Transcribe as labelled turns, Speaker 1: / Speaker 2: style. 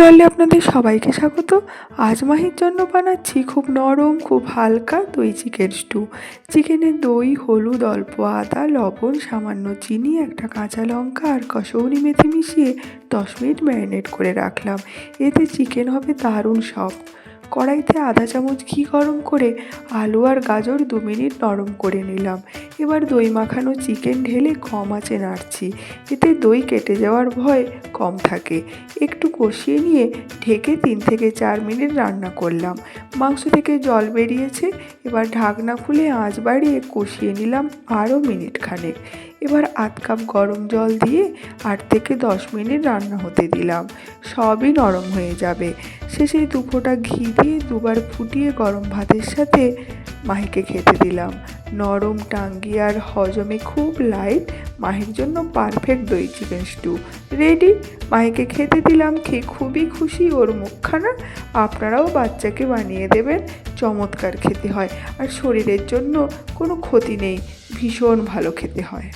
Speaker 1: ললে আপনাদের সবাইকে স্বাগত। আজ মাহির জন্য বানাচ্ছি খুব নরম, খুব হালকা দই চিকেন স্টু চিকেনে দই, হলুদ, অল্প আদা, লবণ, সামান্য চিনি, একটা কাঁচা লঙ্কা আর কসৌরি মেথি মিশিয়ে দশ মিনিট ম্যারিনেট করে রাখলাম। এতে চিকেন হবে দারুণ সফট। কড়াইতে আধা চামচ ঘি গরম করে আলু আর গাজর দু মিনিট নরম করে নিলাম। এবার দই মাখানো চিকেন ঢেলে কম আঁচে নাড়ছি। এতে দই কেটে যাওয়ার ভয় কম থাকে। একটু কষিয়ে নিয়ে ঢেকে তিন থেকে চার মিনিট রান্না করলাম। মাংস থেকে জল বেরিয়েছে। এবার ঢাকনা খুলে আঁচ বাড়িয়ে কষিয়ে নিলাম আরও মিনিট খানেক। এবার আধ কাপ গরম জল দিয়ে আট থেকে দশ মিনিট রান্না হতে দিলাম। সবই নরম হয়ে যাবে। শেষে দু ফোঁটা ঘি দিয়ে দুবার ফুটিয়ে গরম ভাতের সাথে মাহিকে খেতে দিলাম। নরম, টাঙ্গি আর হজমে খুব লাইট মাহির জন্য পারফেক্ট দই চিকেন স্টু রেডি মাহিকে খেতে দিলাম, খেয়ে খুবই খুশি। ওর মুখখানা আপনারাও বাচ্চাকে বানিয়ে দেবেন। চমৎকার খেতে হয়। আর শরীরের জন্য কোনো ক্ষতি নেই, ভীষণ ভালো খেতে হয়।